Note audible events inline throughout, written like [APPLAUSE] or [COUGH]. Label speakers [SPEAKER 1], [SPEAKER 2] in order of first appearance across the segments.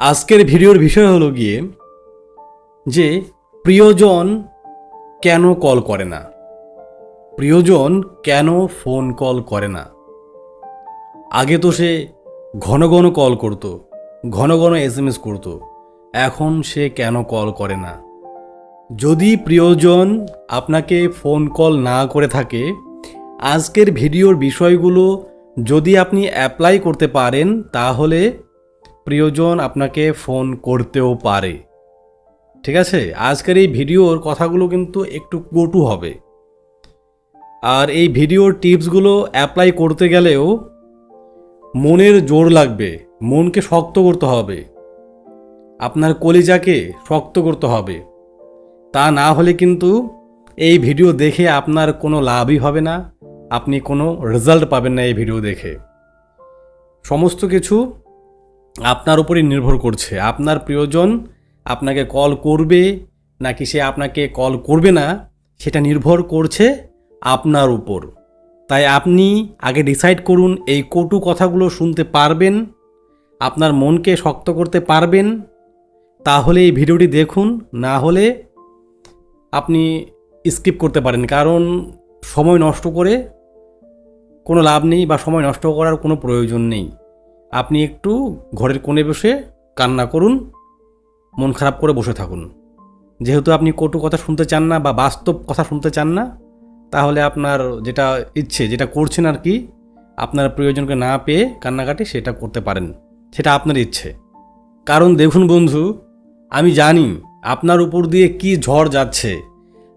[SPEAKER 1] আজকের ভিডিওর বিষয় হলো গিয়ে যে প্রিয়জন কেন কল করে না? প্রিয়জন কেন ফোন কল করে না? আগে তো সে ঘন ঘন কল করতো, ঘন ঘন এস এম এস করতো, এখন সে কেন কল করে না? যদি প্রিয়জন আপনাকে ফোন কল না করে থাকে, আজকের ভিডিওর বিষয়গুলো যদি আপনি অ্যাপ্লাই করতে পারেন, তাহলে প্রিয়জন আপনাকে ফোন করতেও পারে। ঠিক আছে? আজকের এই ভিডিওর কথাগুলো কিন্তু একটু কটু হবে। আর এই ভিডিওর টিপসগুলো অ্যাপ্লাই করতে গেলেও মনের জোর লাগবে, মনকে শক্ত করতে হবে। আপনার কলিজাকে শক্ত করতে হবে। তা না হলে কিন্তু এই ভিডিও দেখে আপনার কোনো লাভই হবে না, আপনি কোনো রেজাল্ট পাবেন না এই ভিডিও দেখে। সমস্ত কিছু আপনার উপরই নির্ভর করছে। আপনার প্রিয়জন আপনাকে কল করবে, নাকি সে আপনাকে কল করবে না, সেটা নির্ভর করছে আপনার উপর। তাই আপনি আগে ডিসাইড করুন, এই কটু কথাগুলো শুনতে পারবেন, আপনার মনকে শক্ত করতে পারবেন, তাহলে এই ভিডিওটি দেখুন, না হলে আপনি স্কিপ করতে পারেন। কারণ সময় নষ্ট করে কোনো লাভ নেই বা সময় নষ্ট করার কোনো প্রয়োজন নেই। আপনি একটু ঘরের কোণে বসে কান্না করুন, মন খারাপ করে বসে থাকুন। যেহেতু আপনি কটু কথা শুনতে চান না বা বাস্তব কথা শুনতে চান না, তাহলে আপনার যেটা ইচ্ছে, যেটা করছেন আর কি, আপনার প্রয়োজনকে না পেয়ে কান্নাকাটি সেটা করতে পারেন। সেটা আপনার ইচ্ছে। কারণ দেখুন বন্ধু, আমি জানি আপনার উপর দিয়ে কি ঝড় যাচ্ছে।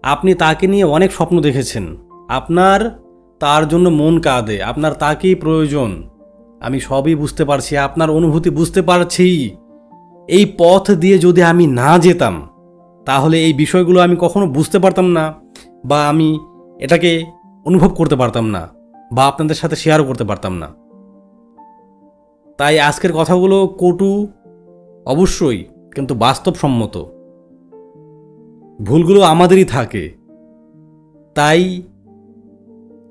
[SPEAKER 1] আপনি তাকে নিয়ে অনেক স্বপ্ন দেখেছেন। আপনার, তার জন্য মন কাঁদে। আপনার তাকেই প্রয়োজন। আমি সবই বুঝতে পারছি, আপনার অনুভূতি বুঝতে পারছি। এই পথ দিয়ে যদি আমি না যেতাম, তাহলে এই বিষয়গুলো আমি কখনো বুঝতে পারতাম না বা আমি এটাকে অনুভব করতে পারতাম না বা আপনাদের সাথে শেয়ারও করতে পারতাম না। তাই আজকের কথাগুলো কটু অবশ্যই, কিন্তু বাস্তবসম্মত। ভুলগুলো আমাদেরই থাকে। তাই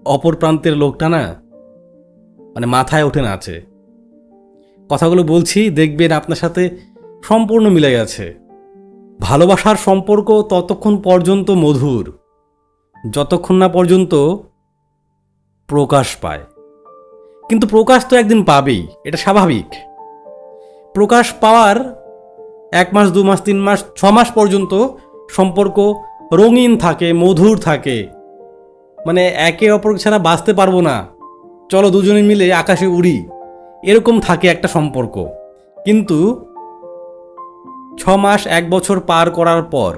[SPEAKER 1] অপর প্রান্তের লোকটা না মানে মাথায় ওঠে না আছে। কথাগুলো বলছি, দেখবেন আপনার সাথে সম্পূর্ণ মিলে গেছে। ভালোবাসার সম্পর্ক ততক্ষণ পর্যন্ত মধুর, যতক্ষণ না পর্যন্ত প্রকাশ পায়। কিন্তু প্রকাশ তো একদিন পাবেই, এটা স্বাভাবিক। প্রকাশ পাওয়ার এক মাস, দু মাস, তিন মাস, ছ মাস পর্যন্ত সম্পর্ক রঙিন থাকে, মধুর থাকে। মানে একে অপর ছাড়া বাঁচতে পারব না। চলো দুজনে মিলে আকাশে উড়ি। এরকম থাকে একটা সম্পর্ক। কিন্তু ছ মাস এক বছর পার করার পর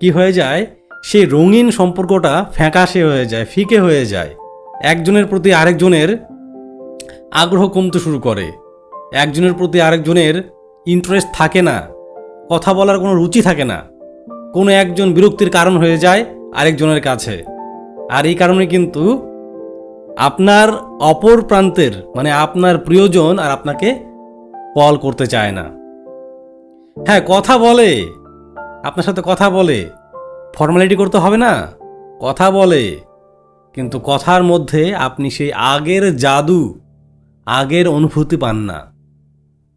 [SPEAKER 1] কি হয়ে যায়? সেই রঙিন সম্পর্কটা ফ্যাকাশে হয়ে যায়, ফিকে হয়ে যায়। একজনের প্রতি আরেকজনের আগ্রহ কমতে শুরু করে। একজনের প্রতি আরেকজনের ইন্টারেস্ট থাকে না। কথা বলার কোনো রুচি থাকে না। কোনো একজন বিরক্তির কারণ হয়ে যায় আরেকজনের কাছে। আর এই কারণে কিন্তু আপনার অপর প্রান্তের মানে আপনার প্রিয়জন আর আপনাকে কল করতে চায় না। হ্যাঁ কথা বলে। আপনার সাথে কথা বলে। ফর্মালিটি করতে হবে না। কথা বলে। কিন্তু কথার মধ্যে আপনি সেই আগের জাদু, আগের অনুভূতি পান না।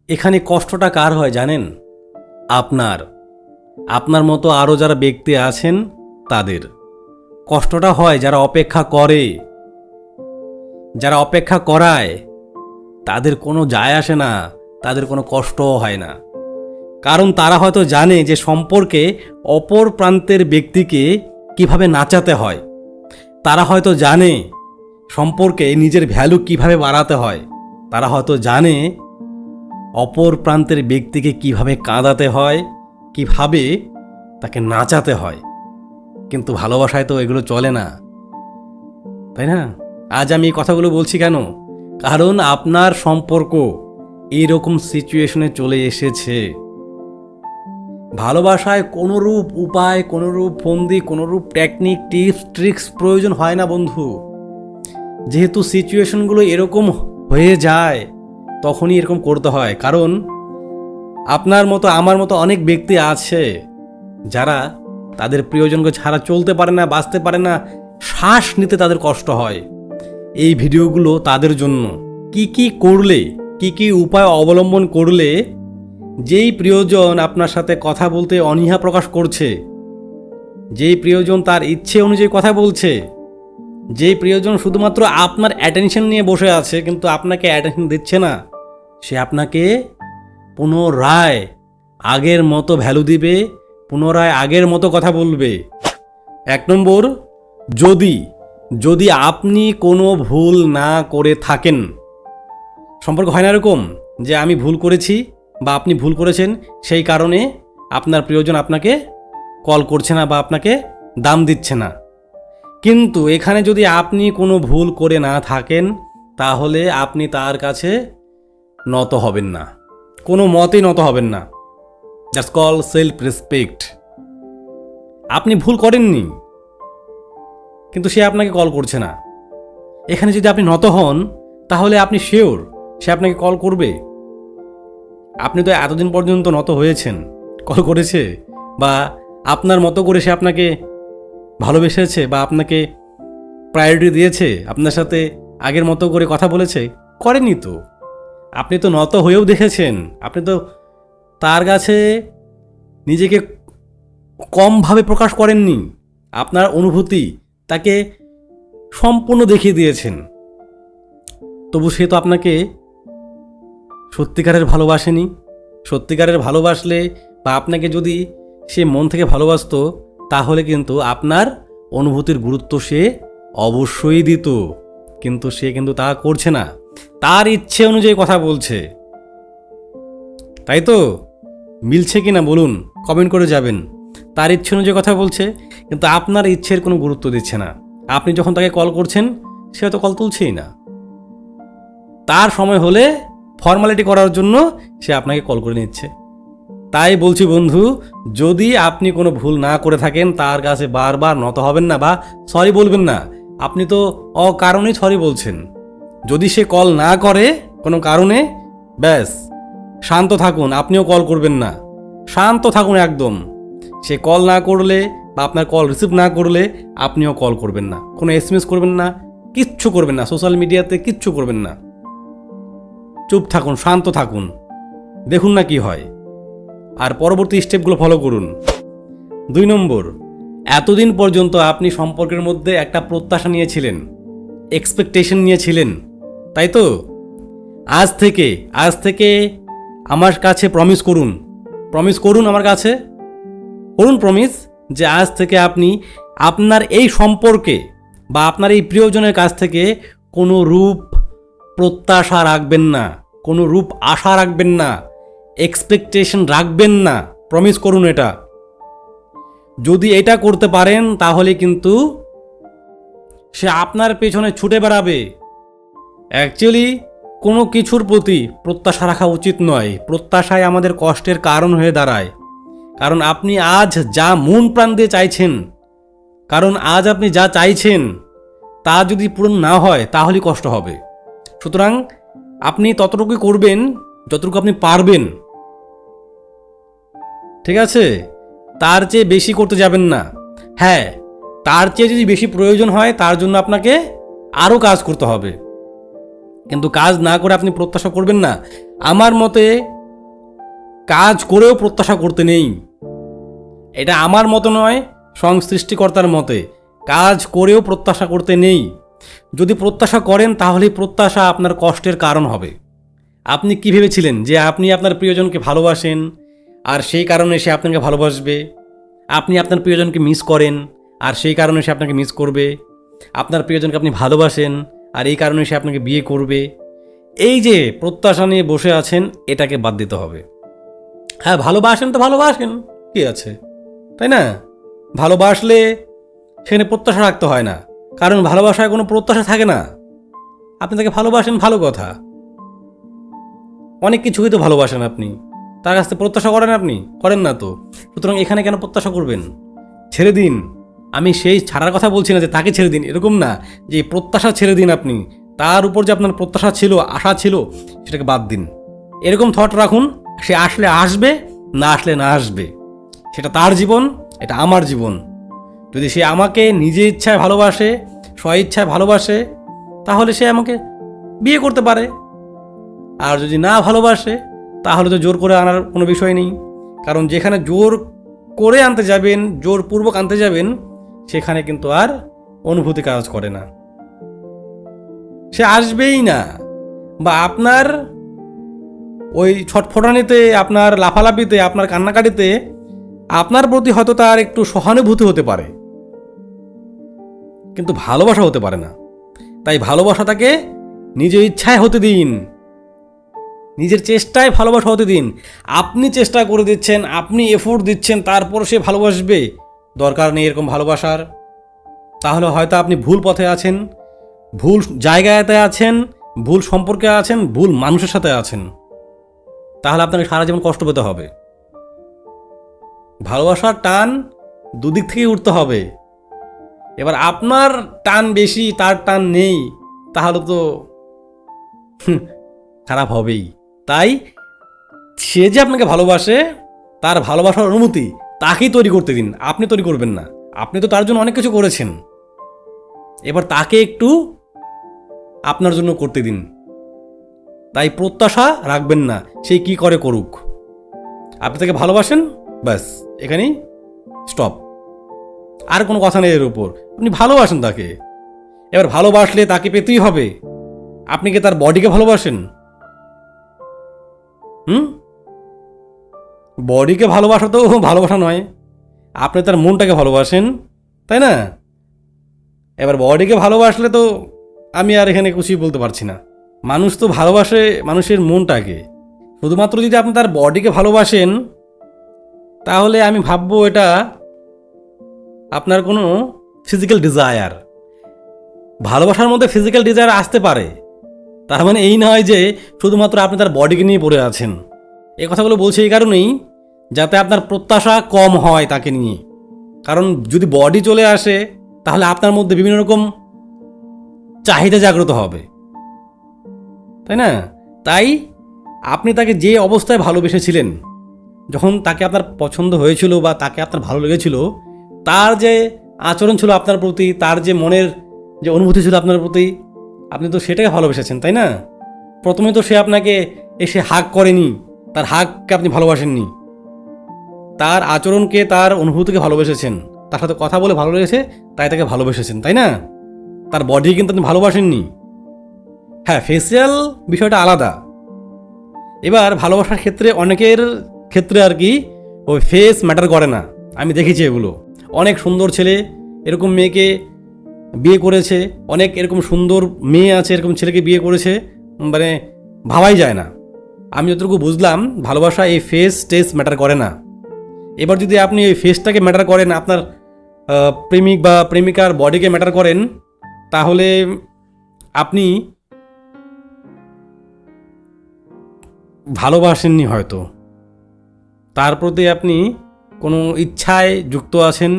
[SPEAKER 1] এখানে কষ্টটা কার হয় জানেন? আপনার। আপনার মতো আরও যারা ব্যক্তি আছেন, তাদের। কষ্টটা হয় যারা অপেক্ষা করে। যারা অপেক্ষা করায়, তাদের কোনো যায় আসে না, তাদের কোনো কষ্টও হয় না। কারণ তারা হয়তো জানে যে সম্পর্কে অপর প্রান্তের ব্যক্তিকে কীভাবে নাচাতে হয়। তারা হয়তো জানে সম্পর্কে নিজের ভ্যালু কীভাবে বাড়াতে হয়। তারা হয়তো জানে অপর প্রান্তের ব্যক্তিকে কীভাবে কাঁদাতে হয়, কীভাবে তাকে নাচাতে হয়। কিন্তু ভালোবাসায় তো এগুলো চলে না। তাই না? আজ আমি এই কথাগুলো বলছি কেন? কারণ আপনার সম্পর্ক এইরকম সিচুয়েশনে চলে এসেছে। ভালোবাসায় কোনোরূপ উপায়, কোনোরূপ ফন্দি কোনোরূপ টেকনিক টিপস ট্রিক্স প্রয়োজন হয় না বন্ধু। যেহেতু সিচুয়েশনগুলো এরকম হয়ে যায়, তখনই এরকম করতে হয়। কারণ আপনার মতো, আমার মতো অনেক ব্যক্তি আছে যারা তাদের প্রিয়জনকে ছাড়া চলতে পারে না, বাঁচতে পারে না, শ্বাস নিতে তাদের কষ্ট হয়। এই ভিডিওগুলো তাদের জন্য। কি কি করলে, কি কি উপায় অবলম্বন করলে যেই প্রিয়জন আপনার সাথে কথা বলতে অনীহা প্রকাশ করছে, যেই প্রিয়জন তার ইচ্ছে অনুযায়ী কথা বলছে, যেই প্রিয়জন শুধুমাত্র আপনার অ্যাটেনশন নিয়ে বসে আছে কিন্তু আপনাকে অ্যাটেনশন দিচ্ছে না, সে আপনাকে পুনরায় আগের মতো ভ্যালু দিবে, পুনরায় আগের মতো কথা বলবে। এক নম্বর, যদি যদি আপনি কোনো ভুল না করে থাকেন, সম্পর্ক হয় না এরকম যে আমি ভুল করেছি বা আপনি ভুল করেছেন, সেই কারণে আপনার প্রিয়জন আপনাকে কল করছে না বা আপনাকে দাম দিচ্ছে না। কিন্তু এখানে যদি আপনি কোনো ভুল করে না থাকেন, তাহলে আপনি তার কাছে নত হবেন না। কোনো মতেই নত হবেন না। দ্যাটস কল সেলফ রেসপেক্ট আপনি ভুল করেননি। কিন্তু সে আপনাকে কল করছে না। এখানে যদি আপনি নত হন, তাহলে আপনি শিওর সে আপনাকে কল করবে। আপনি তো এতদিন পর্যন্ত নত হয়েছেন। কল করেছে বা আপনার মতো করে সে আপনাকে ভালোবেসেছে বা আপনাকে প্রায়োরিটি দিয়েছে, আপনার সাথে আগের মতো করে কথা বলেছে, করেনি তো। আপনি তো নত হয়েও দেখেছেন। আপনি তো তার কাছে নিজেকে কমভাবে প্রকাশ করেননি। আপনার অনুভূতি তাকে সম্পূর্ণ দেখিয়ে দিয়েছেন। তবু সে তো আপনাকে সত্যিকারের ভালোবাসেনি। সত্যিকারের ভালোবাসলে বা আপনাকে যদি সে মন থেকে ভালোবাসতো, তাহলে কিন্তু আপনার অনুভূতির গুরুত্ব সে অবশ্যই দিত। কিন্তু সে কিন্তু তা করছে না। তার ইচ্ছে অনুযায়ী কথা বলছে। তাই তো? মিলছে কি না বলুন কমেন্ট করে যাবেন। তার ইচ্ছে অনুযায়ী কথা বলছে। কিন্তু আপনার ইচ্ছের কোনো গুরুত্ব দিচ্ছে না। আপনি যখন তাকে কল করছেন সে হয়তো কল তুলছেই না। তার সময় হলে ফর্মালিটি করার জন্য সে আপনাকে কল করে নিচ্ছে। তাই বলছি বন্ধু, যদি আপনি কোনো ভুল না করে থাকেন, তার কাছে বারবার নত হবেন না বা সরি বলবেন না। আপনি তো অকারণেই সরি বলছেন। যদি সে কল না করে কোনো কারণে, ব্যাস, শান্ত থাকুন, আপনিও কল করবেন না। শান্ত থাকুন একদম। সে কল না করলে বা আপনার কল রিসিভ না করলে আপনিও কল করবেন না। কোনো এসএমএস করবেন না, কিচ্ছু করবেন না। সোশ্যাল মিডিয়াতে কিচ্ছু করবেন না। চুপ থাকুন, শান্ত থাকুন। দেখুন না কি হয়। আর পরবর্তী স্টেপগুলো ফলো করুন। দুই নম্বর, এতদিন পর্যন্ত আপনি সম্পর্কের মধ্যে একটা প্রত্যাশা নিয়েছিলেন। এক্সপেকটেশন নিয়েছিলেন। তাই তো? আজ থেকে আজ থেকে আমার কাছে প্রমিস করুন। প্রমিস করুন আমার কাছে? করুন প্রমিস যে আজ থেকে আপনি আপনার এই সম্পর্কে বা আপনার এই প্রিয়জনের কাছ থেকে কোনো রূপ প্রত্যাশা রাখবেন না, কোনো রূপ আশা রাখবেন না এক্সপেকটেশন রাখবেন না। প্রমিস করুন এটা। যদি এটা করতে পারেন, তাহলে কিন্তু সে আপনার পেছনে ছুটে বেড়াবে। অ্যাকচুয়ালি কোনো কিছুর প্রতি প্রত্যাশা রাখা উচিত নয়। প্রত্যাশায় আমাদের কষ্টের কারণ হয়ে দাঁড়ায়। কারণ আপনি আজ যা মন প্রাণ দিয়ে চাইছেন, কারণ আজ আপনি যা চাইছেন, তা যদি পূরণ না হয়, তাহলেই কষ্ট হবে। সুতরাং আপনি ততটুকুই করবেন, যতটুকু আপনি পারবেন। ঠিক আছে? তার চেয়ে বেশি করতে যাবেন না। হ্যাঁ তার চেয়ে যদি বেশি প্রয়োজন হয়, তার জন্য আপনাকে আরও কাজ করতে হবে। কিন্তু কাজ না করে আপনি প্রত্যাশা করবেন না। আমার মতে কাজ করেও প্রত্যাশা করতে নেই। এটা আমার মতো নয় সংসৃষ্টিকর্তার মতে। কাজ করেও প্রত্যাশা করতে নেই। যদি প্রত্যাশা করেন তাহলে প্রত্যাশা আপনার কষ্টের কারণ হবে। আপনি কি ভেবেছিলেন যে আপনি আপনার প্রিয়জনকে ভালোবাসেন, আর সেই কারণে সে আপনাকে ভালোবাসবে? আপনি আপনার প্রিয়জনকে মিস করেন, আর সেই কারণে সে আপনাকে মিস করবে? আপনার প্রিয়জনকে আপনি ভালোবাসেন, আর এই কারণে সে আপনাকে বিয়ে করবে? এই যে প্রত্যাশা নিয়ে বসে আছেন, এটাকে বাদ দিতে হবে। হ্যাঁ ভালোবাসেন তো ভালোবাসেন। কি আছে? তাই না? ভালোবাসলে সেখানে প্রত্যাশা রাখতে হয় না। কারণ ভালোবাসায় কোনো প্রত্যাশা থাকে না। আপনি তাকে ভালোবাসেন, ভালো কথা। অনেক কিছুই তো ভালোবাসেন আপনি। তার কাছ থেকে প্রত্যাশা করেন আপনি? করেন না তো। সুতরাং এখানে কেন প্রত্যাশা করবেন? ছেড়ে দিন। আমি সেই ছাড়ার কথা বলছি না যে তাকে ছেড়ে দিন। এরকম না যে প্রত্যাশা ছেড়ে দিন আপনি। তার উপর যে আপনার প্রত্যাশা ছিল, আশা ছিল, সেটাকে বাদ দিন। এরকম থট রাখুন। সে আসলে আসবে, না আসলে না আসবে। সেটা তার জীবন, এটা আমার জীবন। যদি সে আমাকে নিজে ইচ্ছায় ভালোবাসে স্ব ইচ্ছায় ভালোবাসে, তাহলে সে আমাকে বিয়ে করতে পারে। আর যদি না ভালোবাসে, তাহলে তো জোর করে আনার কোনো বিষয় নেই। কারণ যেখানে জোর করে আনতে যাবেন, জোরপূর্বক আনতে যাবেন, সেখানে কিন্তু আর অনুভূতি কাজ করে না। সে আসবেই না। বা আপনার ওই ছটফটানিতে আপনার লাফালাফিতে, আপনার কান্নাকাটিতে আপনার প্রতি হয়তো তার একটু সহানুভূতি হতে পারে। কিন্তু ভালোবাসা হতে পারে না। তাই ভালোবাসা তাকে নিজের ইচ্ছায় হতে দিন। নিজের চেষ্টায় ভালোবাসা হতে দিন। আপনি চেষ্টা করে দিচ্ছেন, আপনি এফোর্ট দিচ্ছেন, তারপর সে ভালোবাসবে। দরকার নেই এরকম ভালোবাসার। তাহলে হয়তো আপনি ভুল পথে আছেন, ভুল জায়গাতে আছেন, ভুল সম্পর্কে আছেন, ভুল মানুষের সাথে আছেন। তাহলে আপনাকে সারা জীবন কষ্ট পেতে হবে। ভালোবাসার টান দুদিক থেকে উঠতে হবে। এবার আপনার টান বেশি, তার টান নেই, তাহলে তো খারাপ হবেই। তাই সে যে আপনাকে ভালোবাসে, তার ভালোবাসার অনুমতি তাকেই তৈরি করতে দিন, আপনি তৈরি করবেন না। আপনি তো তার জন্য অনেক কিছু করেছেন। এবার তাকে একটু আপনার জন্য করতে দিন। তাই প্রত্যাশা রাখবেন না, সে কি করে করুক। আপনি তাকে ভালোবাসেন? ব্যাস, এখানেই স্টপ আর কোনো কথা নেই এর উপর। আপনি ভালোবাসেন তাকে। এবার ভালোবাসলে তাকে পেতেই হবে। আপনি কি তার বডিকে ভালোবাসেন? হুম? বডিকে ভালোবাসা তো [LAUGHS] ভালোবাসা নয়। আপনি তার মনটাকে ভালোবাসেন, তাই না? এবার বডিকে ভালোবাসলে তো আমি আর এখানে কিছুই বলতে পারছি না। মানুষ তো ভালোবাসে মানুষের মনটাকে। শুধুমাত্র যদি আপনি তার বডিকে ভালোবাসেন, তাহলে আমি ভাববো এটা আপনার কোনো ফিজিক্যাল ডিজায়ার ভালোবাসার মধ্যে ফিজিক্যাল ডিজায়ার আসতে পারে। তার মানে এই নয় যে শুধুমাত্র আপনি তার বডিকে নিয়ে পড়ে আছেন। এই কথাগুলো বলছি এই কারণেই যাতে আপনার প্রত্যাশা কম হয় তাকে নিয়ে। কারণ যদি বডি চলে আসে, তাহলে আপনার মধ্যে বিভিন্ন রকম চাহিদা জাগ্রত হবে। তাই না? তাই আপনি তাকে যে অবস্থায় ভালোবেসেছিলেন, যখন তাকে আপনার পছন্দ হয়েছিল বা তাকে আপনার ভালো লেগেছিল, তার যে আচরণ ছিল আপনার প্রতি, তার যে মনের যে অনুভূতি ছিল আপনার প্রতি, আপনি তো সেটাকে ভালোবেসেছেন, তাই না? প্রথমে তো সে আপনাকে এসে হাক করেনি, তার হাককে আপনি ভালোবাসেননি। তার আচরণকে, তার অনুভূতিকে ভালোবেসেছেন, তার সাথে কথা বলে ভালো লেগেছে, তাই তাকে ভালোবেসেছেন, তাই না? তার বডি কিন্তু আপনি ভালোবাসেননি। হ্যাঁ ফেসিয়াল বিষয়টা আলাদা। এবার ভালোবাসার ক্ষেত্রে অনেকের ক্ষেত্রে আর কি ওই ফেস ম্যাটার করে না। আমি দেখেছি এগুলো। অনেক সুন্দর ছেলে, এরকম মেয়েকে বিয়ে করেছে, অনেক এরকম সুন্দর মেয়ে আছে, এরকম ছেলেকে বিয়ে করেছে মানে ভাবাই যায় না। আমি যতটুকু বুঝলাম, ভালোবাসা এই ফেস টেস্ট ম্যাটার করে না। এবার যদি আপনি এই ফেসটাকে ম্যাটার করেন, আপনার প্রেমিক বা প্রেমিকার বডিকে ম্যাটার করেন, তাহলে আপনি ভালোবাসেননি হয়তো। তার প্রতি আপনি কোনো ইচ্ছায় যুক্ত আছেন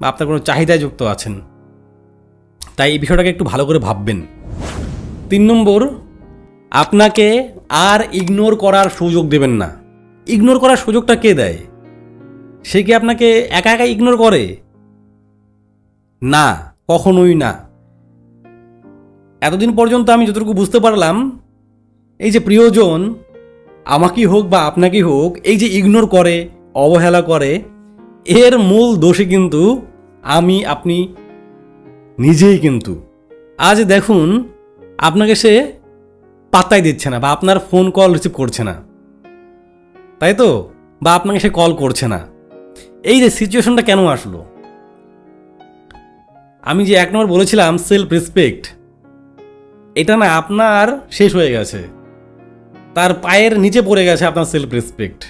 [SPEAKER 1] বা আপনার কোনো চাহিদায় যুক্ত আছেন, তাই এই বিষয়টাকে একটু ভালো করে ভাববেন। তিন নম্বর, আপনাকে আর ইগনোর করার সুযোগ দেবেন না। ইগনোর করার সুযোগটা কে দেয়? সে কি আপনাকে একা একা ইগনোর করে? না, কখনোই না। এতদিন পর্যন্ত আমি যতটুকু বুঝতে পারলাম, এই যে প্রিয়জন আমাকেই হোক বা আপনাকেই হোক, এই যে ইগনোর করে, অবহেলা করে, এর মূল দোষী কিন্তু আমি, আপনি, নিজেই কিন্তু। আজ দেখুন, আপনাকে সে পাত্তাই দিচ্ছে না বা আপনার ফোন কল রিসিভ করছে না। তাই তো? বা আপনাকে সে কল করছে না। এই যে সিচুয়েশনটা কেন আসলো? আমি যে এক নম্বর বলেছিলাম সেলফ রেসপেক্ট এটা না আপনার শেষ হয়ে গেছে। তার পায়ের নিচে পড়ে গেছে আপনার সেলফ রেসপেক্ট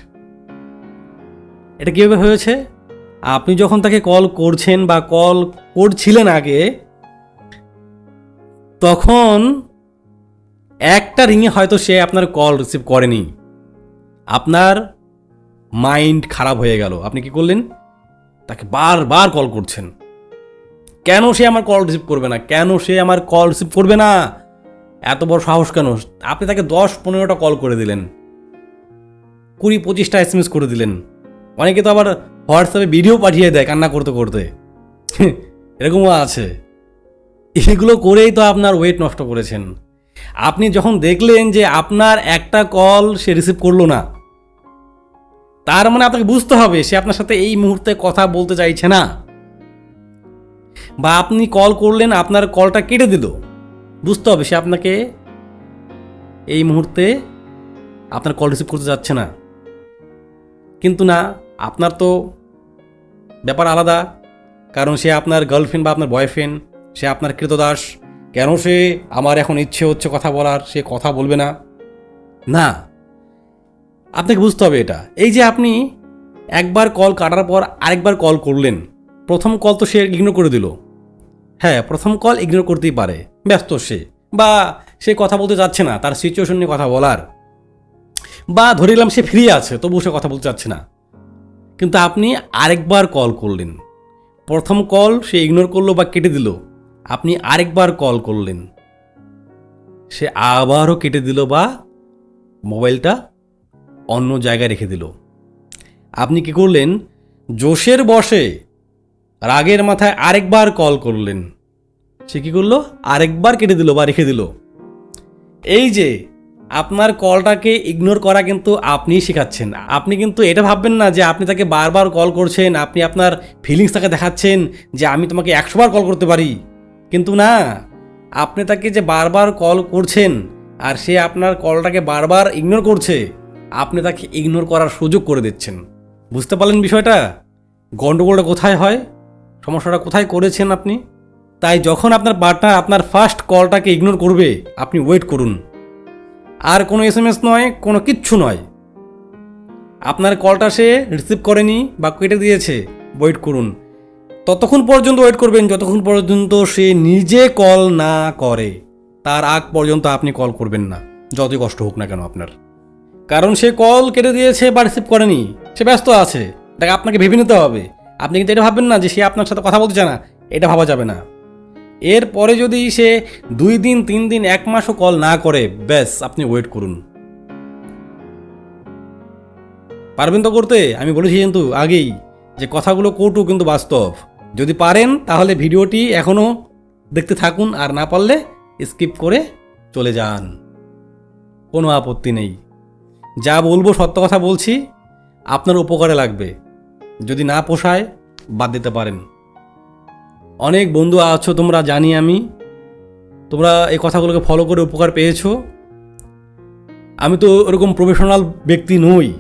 [SPEAKER 1] এটা কীভাবে হয়েছে? আপনি যখন তাকে কল করছেন বা কল করছিলেন আগে, তখন একটা রিংয়ে হয়তো সে আপনার কল রিসিভ করেনি। আপনার মাইন্ড খারাপ হয়ে গেল। আপনি কি করলেন? তাকে বারবার কল করছেন। কেন সে আমার কল রিসিভ করবে না? কেন সে আমার কল রিসিভ করবে না? এত বড় সাহস কেন? আপনি তাকে দশ পনেরোটা কল করে দিলেন। কুড়ি পঁচিশটা এস করে দিলেন। অনেকে তো আবার হোয়াটসঅ্যাপে ভিডিও পাঠিয়ে দেয় কান্না করতে করতে। [LAUGHS] এরকমও আছে। এগুলো করেই তো আপনার ওয়েট নষ্ট করেছেন। আপনি যখন দেখলেন যে আপনার একটা কল সে রিসিভ করল না, তার মানে আপনাকে বুঝতে হবে সে আপনার সাথে এই মুহূর্তে কথা বলতে চাইছে না। বা আপনি কল করলেন, আপনার কলটা কেটে দিল। বুঝতে হবে, সে আপনাকে এই মুহূর্তে আপনার কল রিসিভ করতে যাচ্ছে না। কিন্তু না, আপনার তো ব্যাপার আলাদা, কারণ সে আপনার গার্লফ্রেন্ড বা আপনার বয়ফ্রেন্ড সে আপনার কৃতদাস, কেন সে আমার এখন ইচ্ছে হচ্ছে কথা বলার, সে কথা বলবে না? না, আপনাকে বুঝতে হবে এটা। এই যে আপনি একবার কল কাটার পর আরেকবার কল করলেন, প্রথম কল তো সে ইগনোর করে দিল। হ্যাঁ প্রথম কল ইগনোর করতেই পারে। ব্যস্ত সে। বা সে কথা বলতে যাচ্ছে না, তার সিচুয়েশন নিয়ে কথা বলার। বা ধরে নিলাম সে ফ্রি আছে তবু সে কথা বলতে চাচ্ছে না। কিন্তু আপনি আরেকবার কল করলেন। প্রথম কল সে ইগনোর করল বা কেটে দিল। আপনি আরেকবার কল করলেন। সে আবারও কেটে দিল বা মোবাইলটা অন্য জায়গায় রেখে দিল। আপনি কি করলেন? জোশের বসে রাগের মাথায় আরেকবার কল করলেন। সে কী করল? আরেকবার কেটে দিল বা রেখে দিল। এই যে, আপনার কলটাকে ইগনোর করা কিন্তু আপনিই শেখাচ্ছেন। আপনি কিন্তু এটা ভাববেন না যে আপনি তাকে বারবার কল করছেন, আপনি আপনার ফিলিংস তাকে দেখাচ্ছেন যে আমি তোমাকে একশোবার কল করতে পারি। কিন্তু না, আপনি তাকে যে বারবার কল করছেন আর সে আপনার কলটাকে বারবার ইগনোর করছে, আপনি তাকে ইগনোর করার সুযোগ করে দিচ্ছেন। বুঝতে পারলেন বিষয়টা? গণ্ডগোলটা কোথায় হয়? সমস্যাটা কোথায় করেছেন আপনি? তাই যখন আপনার পার্টনার আপনার ফার্স্ট কলটাকে ইগনোর করবে, আপনি ওয়েট করুন। আর কোনো এস এম এস নয়, কোনো কিচ্ছু নয়। আপনার কলটা সে রিসিভ করেনি বা কেটে দিয়েছে ওয়েট করুন। ততক্ষণ পর্যন্ত ওয়েট করবেন, যতক্ষণ পর্যন্ত সে নিজে কল না করে, তার আগ পর্যন্ত আপনি কল করবেন না, যতই কষ্ট হোক না কেন আপনার। কারণ সে কল কেটে দিয়েছে বা রিসিভ করেনি, সে ব্যস্ত আছে এটাকে আপনাকে ভেবে নিতে হবে। আপনি কিন্তু এটা ভাববেন না যে সে আপনার সাথে কথা বলতে চায় না, এটা ভাবা যাবে না। এরপরে যদি সে দুই দিন, তিন দিন, এক মাসও কল না করে, ব্যাস, আপনি ওয়েট করুন। পারবেন তো করতে? আমি বলেছি কিন্তু আগেই যে কথাগুলো কটু কিন্তু বাস্তব। যদি পারেন, তাহলে ভিডিওটি এখনও দেখতে থাকুন, আর না পারলে স্কিপ করে চলে যান। কোনো আপত্তি নেই। যা বলব, সত্য কথা বলছি, আপনার উপকারে লাগবে। যদি না পোষায়, বাদ দিতে পারেন। অনেক বন্ধু আছো তোমরা, জানি আমি। তোমরা এই কথাগুলোকে ফলো করে উপকার পেয়েছ। আমি তো ওরকম প্রফেশনাল ব্যক্তি নই।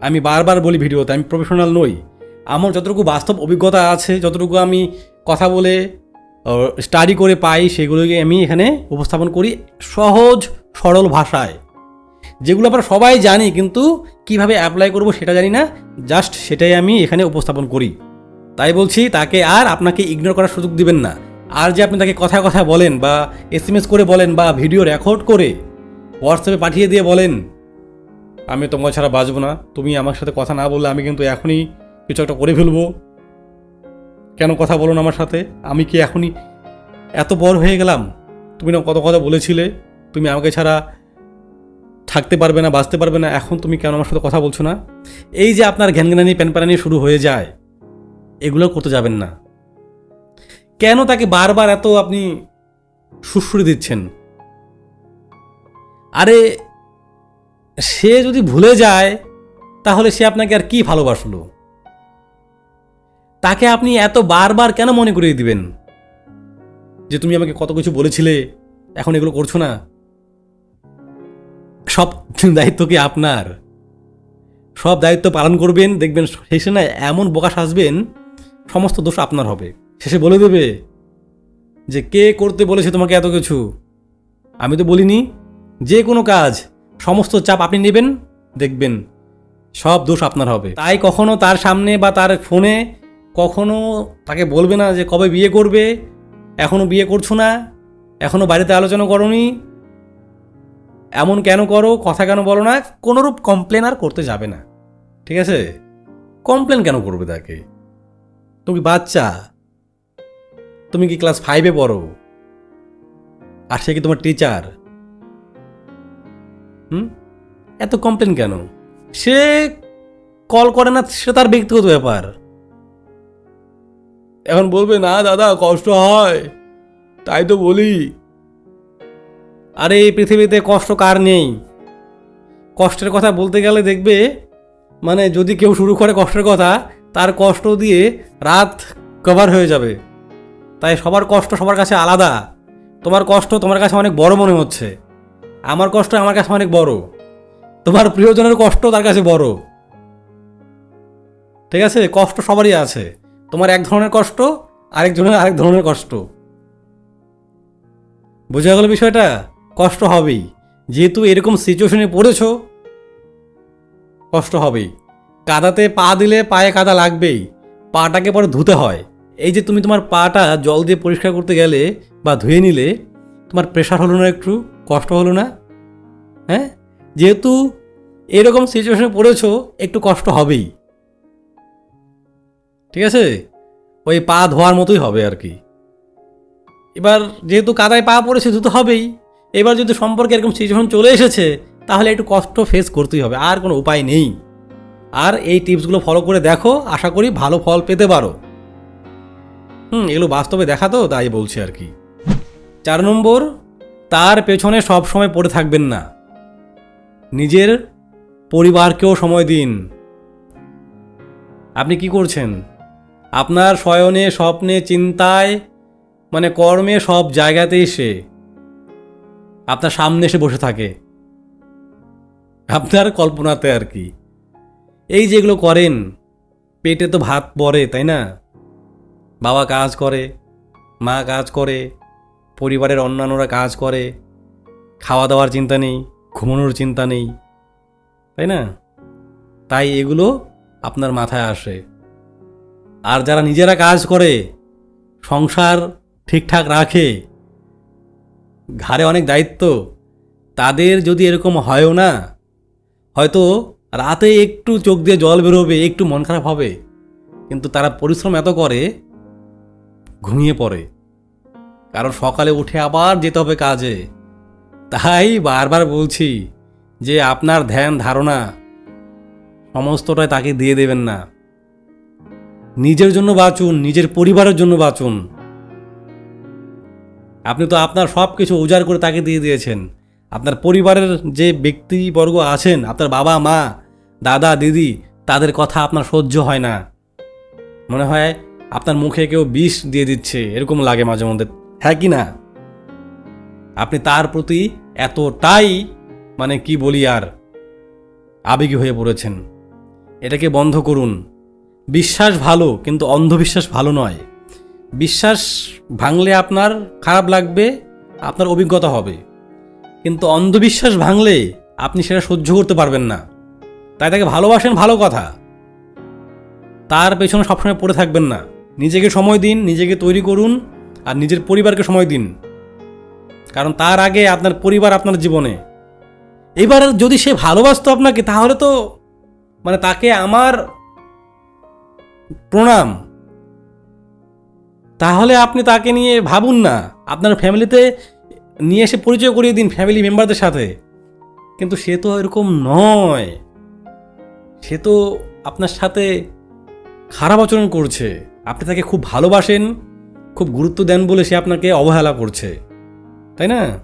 [SPEAKER 1] আমি বারবার বলি ভিডিওতে, আমি প্রফেশনাল নই। আমার যতটুকু বাস্তব অভিজ্ঞতা আছে, যতটুকু আমি কথা বলে স্টাডি করে পাই, সেগুলোকে আমি এখানে উপস্থাপন করি সহজ, সরল ভাষায়। যেগুলো আমরা সবাই জানি, কিন্তু কীভাবে অ্যাপ্লাই করব সেটা জানি না। জাস্ট সেটাই আমি এখানে উপস্থাপন করি। তাই বলছি, তাকে আর আপনাকে ইগনোর করার সুযোগ দিবেন না। আর যে আপনি তাকে কথা কথা বলেন বা এস করে বলেন বা ভিডিও রেকর্ড করে হোয়াটসঅ্যাপে পাঠিয়ে দিয়ে বলেন, আমি তোমার ছাড়া বাঁচবো না। তুমি আমার সাথে কথা না বললে আমি কিন্তু এখনই কিছু একটা করে ফেলব। কেন কথা বলো না আমার সাথে? আমি কি এখনই এত বড় হয়ে গেলাম? তুমি না কত কথা বলেছিলে? তুমি আমাকে ছাড়া থাকতে পারবে না, বাঁচতে পারবে না, এখন তুমি কেন আমার সাথে কথা বলছো না? এই যে আপনার ঘ্যানঘ্যানানি, প্যানপ্যানানি শুরু হয়ে যায় এগুলো করতে যাবেন না। কেন তাকে বারবার এত আপনি সুশ্রী দিচ্ছেন? আরে, সে যদি ভুলে যায়, তাহলে সে আপনাকে আর কি ভালোবাসলো? তাকে আপনি এত বারবার কেন মনে করিয়ে দিবেন? যে তুমি আমাকে কত কিছু বলেছিলে, এখন এগুলো করছ না? সব দায়িত্ব কি আপনার? সব দায়িত্ব পালন করবেন, দেখবেন শেষে না এমন বোকা সাজবেন, সমস্ত দোষ আপনার হবে। শেষে বলে দেবে যে, কে করতে বলেছে তোমাকে এত কিছু? আমি তো বলিনি, যে কোনো কাজ, সমস্ত চাপ আপনি নেবেন, দেখবেন সব দোষ আপনার হবে। তাই কখনো তার সামনে বা তার ফোনে কখনো তাকে বলবে না যে, কবে বিয়ে করবে? এখনও বিয়ে করছ না? এখনও বাড়িতে আলোচনা করনি? এমন কেন করো, কথা কেন বলো না, কোনোরূপ কমপ্লেন আর করতে যাবে না। ঠিক আছে? কমপ্লেন কেন করবে তাকে? তুমি বাচ্চা? তুমি কি ক্লাস ফাইভে পড়ো? আর সে কি তোমার টিচার হুম? এত কমপ্লেন কেন? সে কল করে না, সে তার ব্যক্তিগত ব্যাপার। এখন বলবে, না দাদা, কষ্ট হয়। তাই তো বলি। আরে এই পৃথিবীতে কষ্ট কার নেই? কষ্টের কথা বলতে গেলে দেখবে মানে যদি কেউ শুরু করে কষ্টের কথা, তার কষ্ট দিয়ে রাত কভার হয়ে যাবে। তাই সবার কষ্ট সবার কাছে আলাদা। তোমার কষ্ট তোমার কাছে অনেক বড় মনে হচ্ছে। আমার কষ্ট আমার কাছে অনেক বড়। তোমার প্রিয়জনের কষ্ট তার কাছে বড়। ঠিক আছে? কষ্ট সবারই আছে। তোমার এক ধরনের কষ্ট আরেকজনের আরেক ধরনের কষ্ট। বোঝা গেল বিষয়টা? কষ্ট হবেই। যেহেতু এরকম সিচুয়েশনে পড়েছো, কষ্ট হবেই। কাদাতে পা দিলে পায়ে কাদা লাগবেই। পাটাকে পরে ধুতে হয়। এই যে তুমি তোমার পাটা জল দিয়ে পরিষ্কার করতে গেলে বা ধুয়ে নিলে, তোমার প্রেশার হলো না একটু? কষ্ট হলো না? হ্যাঁ? যেহেতু এরকম সিচুয়েশনে পড়েছো, একটু কষ্ট হবেই। ঠিক আছে? ওই পা ধোয়ার মতোই হবে আর কি। এবার যেহেতু কাদায় পা পড়েছে, ধুতে হবেই। এবার যদি সম্পর্কে এরকম সিচুয়েশন চলে এসেছে, তাহলে একটু কষ্ট ফেস করতেই হবে, আর কোনো উপায় নেই। আর এই টিপসগুলো ফলো করে দেখো, আশা করি ভালো ফল পেতে পারো। হুম, এগুলো বাস্তবে দেখা তো, তাই বলছি আর কি। চার নম্বর, তার পেছনে সব সময় পড়ে থাকবেন না। নিজের পরিবারকেও সময় দিন। আপনি কি করছেন? আপনার শয়নে, স্বপ্নে, চিন্তায় মানে কর্মে সব জায়গাতেই সে। আপনার সামনে এসে বসে থাকে। আপনার কল্পনাতে আর কি। এই যেগুলো করেন, পেটে তো ভাত পড়ে, তাই না? বাবা কাজ করে, মা কাজ করে, পরিবারের অন্যান্যরা কাজ করে খাওয়া দাওয়ার চিন্তা নেই, ঘুমানোর চিন্তা নেই, তাই না? তাই এগুলো আপনার মাথায় আসে। আর যারা নিজেরা কাজ করে, সংসার ঠিকঠাক রাখে ঘাড়ে অনেক দায়িত্ব। তাদের যদি এরকম হয়ও না, হয়তো রাতে একটু চোখ দিয়ে জল বেরোবে, একটু মন খারাপ হবে। কিন্তু তারা পরিশ্রম এত করে, ঘুমিয়ে পড়ে। কারণ সকালে উঠে আবার যেতে হবে কাজে। তাই বারবার বলছি যে আপনার ধ্যান, ধারণা সমস্তটাই তাকে দিয়ে দেবেন না। নিজের জন্য বাঁচুন, নিজের পরিবারের জন্য বাঁচুন। আপনি তো আপনার সব কিছু উজাড় করে তাকে দিয়ে দিয়েছেন। আপনার পরিবারের যে ব্যক্তিবর্গ আছেন, আপনার বাবা, মা, দাদা, দিদি, তাদের কথা আপনার সহ্য হয় না। মনে হয় আপনার মুখে কেউ বিষ দিয়ে দিচ্ছে, এরকম লাগে মাঝে মধ্যে। হ্যাঁ কি না? আপনি তার প্রতি এতটাই মানে কি বলি আর, আবেগী হয়ে পড়েছেন। এটাকে বন্ধ করুন। বিশ্বাস ভালো, কিন্তু অন্ধবিশ্বাস ভালো নয়। বিশ্বাস ভাঙলে আপনার খারাপ লাগবে, আপনার অভিজ্ঞতা হবে। কিন্তু অন্ধবিশ্বাস ভাঙলে আপনি সেটা সহ্য করতে পারবেন না। তাই তাকে ভালোবাসেন ভালো কথা। তার পেছনে সবসময় পড়ে থাকবেন না। নিজেকে সময় দিন, নিজেকে তৈরি করুন আর নিজের পরিবারকে সময় দিন। কারণ তার আগে আপনার পরিবার আপনার জীবনে। এবার যদি সে ভালোবাসতো আপনাকে, তাহলে তো মানে তাকে আমার প্রণাম। তাহলে আপনি তাকে নিয়ে ভাবুন না। আপনার ফ্যামিলিতে নিয়ে এসে পরিচয় করিয়ে দিন ফ্যামিলি মেম্বারদের সাথে। কিন্তু সে তো এরকম নয়। সে তো আপনার সাথে খারাপ আচরণ করছে। আপনি তাকে খুব ভালোবাসেন, খুব গুরুত্ব দেন বলে সে আপনাকে অবহেলা করছে। তাই না?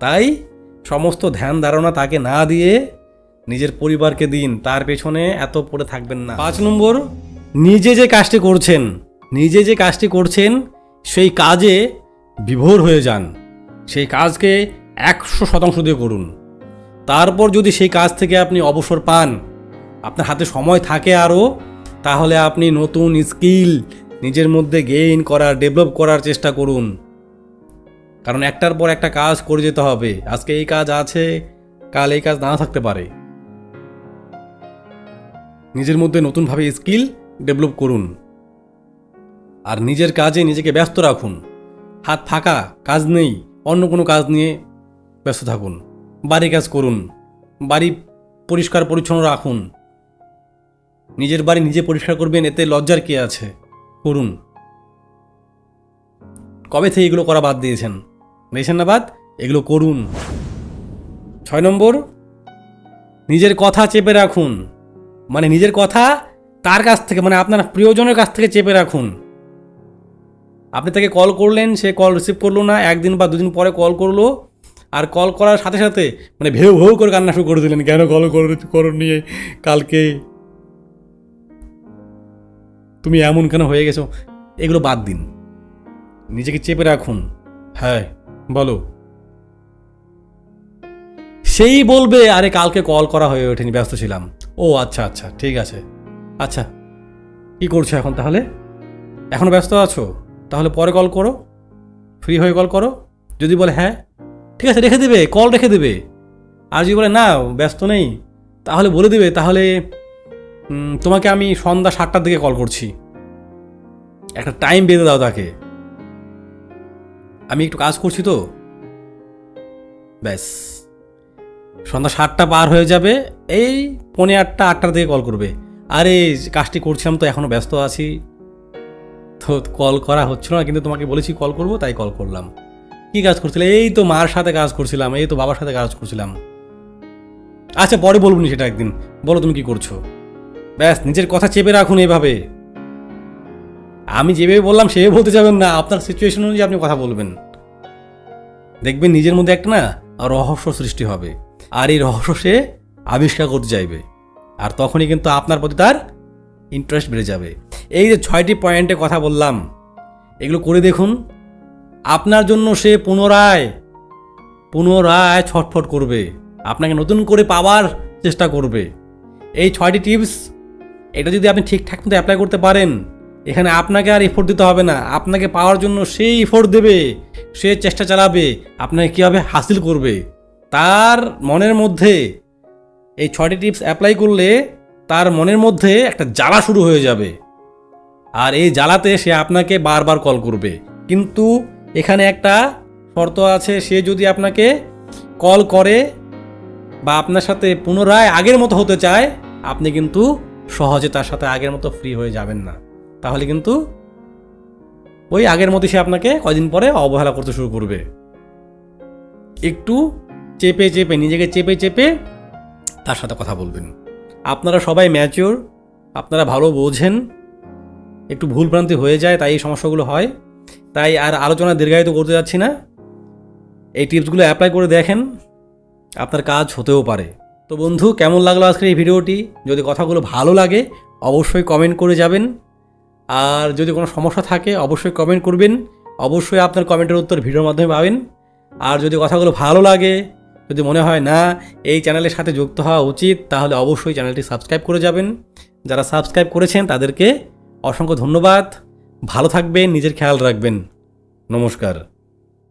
[SPEAKER 1] তাই সমস্ত ধ্যান ধারণা তাকে না দিয়ে নিজের পরিবারকে দিন। তার পেছনে এত পড়ে থাকবেন না। পাঁচ নম্বর, নিজে যে কাজটি করছেন নিজে যে কাজটি করছেন, সেই কাজে বিভোর হয়ে যান। সেই কাজকে একশো শতাংশ দিয়ে করুন। তারপর যদি সেই কাজ থেকে আপনি অবসর পান, আপনার হাতে সময় থাকে আরও, তাহলে আপনি নতুন স্কিল নিজের মধ্যে গেইন করার ডেভেলপ করার চেষ্টা করুন। কারণ একটার পর একটা কাজ করে যেতে হবে। আজকে এই কাজ আছে, কাল এই কাজ না থাকতে পারে। নিজের মধ্যে নতুনভাবে স্কিল ডেভেলপ করুন। আর নিজের কাজে নিজেকে ব্যস্ত রাখুন। হাত ফাঁকা, কাজ নেই, অন্য কোনো কাজ নিয়ে ব্যস্ত থাকুন। বাড়ি কাজ করুন, বাড়ি পরিষ্কার পরিচ্ছন্ন রাখুন। নিজের বাড়ি নিজে পরিষ্কার করবেন, এতে লজ্জার কি আছে? করুন। কবে থেকে এগুলো করা বাদ দিয়েছেন? দিয়েছেন না বাদ? এগুলো করুন। ছয় নম্বর, নিজের কথা চেপে রাখুন। মানে নিজের কথা তার কাছ থেকে মানে আপনার প্রিয়জনের কাছ থেকে চেপে রাখুন। আপনি তাকে কল করলেন, সে কল রিসিভ করল না, একদিন বা দুদিন পরে কল করল, আর কল করার সাথে সাথে মানে ভেউ ভেউ করে কান্না শুরু করে দিলেন, কেন কল করো নিয়ে কালকে তুমি এমন কেন হয়ে গেছো? এগুলো বাদ দিন। নিজেকে চেপে রাখুন। হ্যাঁ বলো। সেই বলবে, আরে, কালকে কল করা হয়ে ওঠেনি, ব্যস্ত ছিলাম। ও আচ্ছা আচ্ছা ঠিক আছে। আচ্ছা কি করছ এখন তাহলে? এখনও ব্যস্ত আছো? তাহলে পরে কল করো। ফ্রি হয়ে কল করো। যদি বলে হ্যাঁ ঠিক আছে, রেখে দেবে, কল রেখে দেবে। আর যদি বলে না, ব্যস্ত নেই, তাহলে বলে দেবে, তাহলে তোমাকে আমি সন্ধ্যা সাতটার দিকে কল করছি। একটা টাইম বেঁধে দাও তাকে। আমি একটু কাজ করছি তো। ব্যাস। সন্ধ্যা সাতটা পার হয়ে যাবে, এই পৌনে আটটা, আটটার দিকে কল করবে। আরে, কাজটি করছিলাম তো এখনও ব্যস্ত আছি। তো কল করা হচ্ছিল না, কিন্তু তোমাকে বলেছি কল করব, তাই কল করলাম। কি কাজ করছিলে? এই তো মার সাথে কাজ করছিলাম, এই তো বাবার সাথে কাজ করছিলাম। আচ্ছা পরে বলব নি সেটা একদিন। বলো তুমি কি করছ? ব্যাস, নিজের কথা চেপে রাখুন এভাবে। আমি যেভাবে বললাম, সেভাবে বলতে যাবেন না। আপনার সিচুয়েশন অনুযায়ী আপনি কথা বলবেন। দেখবেন নিজের মধ্যে একটা না রহস্য সৃষ্টি হবে। আর এই রহস্য সে আবিষ্কার করতে চাইবে। আর তখনই কিন্তু আপনার প্রতি তার ইন্টারেস্ট বেড়ে যাবে। এই যে ছয়টি পয়েন্টে কথা বললাম, এগুলো করে দেখুন। আপনার জন্য সে পুনরায় পুনরায় ছটফট করবে। আপনাকে নতুন করে পাওয়ার চেষ্টা করবে। এই ছয়টি টিপস, এটা যদি আপনি ঠিকঠাক মতো অ্যাপ্লাই করতে পারেন, এখানে আপনাকে আর এফোর্ট দিতে হবে না। আপনাকে পাওয়ার জন্য সেই এফোর্ট দেবে, সে চেষ্টা চালাবে, আপনাকে কীভাবে হাসিল করবে। তার মনের মধ্যে, এই ছয়টি টিপস অ্যাপ্লাই করলে তার মনের মধ্যে একটা জ্বালা শুরু হয়ে যাবে। আর এই জ্বালাতে সে আপনাকে বারবার কল করবে। কিন্তু এখানে একটা শর্ত আছে, সে যদি আপনাকে কল করে বা আপনার সাথে পুনরায় আগের মতো হতে চায়, আপনি কিন্তু সহজে তার সাথে আগের মতো ফ্রি হয়ে যাবেন না। তাহলে কিন্তু ওই আগের মতো সে আপনাকে কদিন পরে অবহেলা করতে শুরু করবে। একটু চেপে চেপে, নিজেকে চেপে চেপে তার সাথে কথা বলবেন। আপনারা সবাই ম্যাচিওর আপনারা ভালো বোঝেন। একটু ভুলভ্রান্তি হয়ে যায়, তাই এই সমস্যাগুলো হয়। তাই আর আলোচনা দীর্ঘায়িত করতে যাচ্ছি না। এই টিপসগুলো অ্যাপ্লাই করে দেখেন, আপনার কাজ হতেও পারে। তো বন্ধু, কেমন লাগল আজকের এই ভিডিওটি? যদি কথাগুলো ভালো লাগে, অবশ্যই কমেন্ট করে যাবেন। আর যদি কোনো সমস্যা থাকে, অবশ্যই কমেন্ট করবেন। অবশ্যই আপনার কমেন্টের উত্তর ভিডিওর মাধ্যমে পাবেন। আর যদি কথাগুলো ভালো লাগে, যদি মনে হয়, না, এই চ্যানেলের সাথে যুক্ত হওয়া উচিত, তাহলে অবশ্যই চ্যানেলটি সাবস্ক্রাইব করে যাবেন। যারা সাবস্ক্রাইব করেছেন, তাদেরকে অসংখ্য ধন্যবাদ। ভালো থাকবেন নিজের খেয়াল রাখবেন। নমস্কার।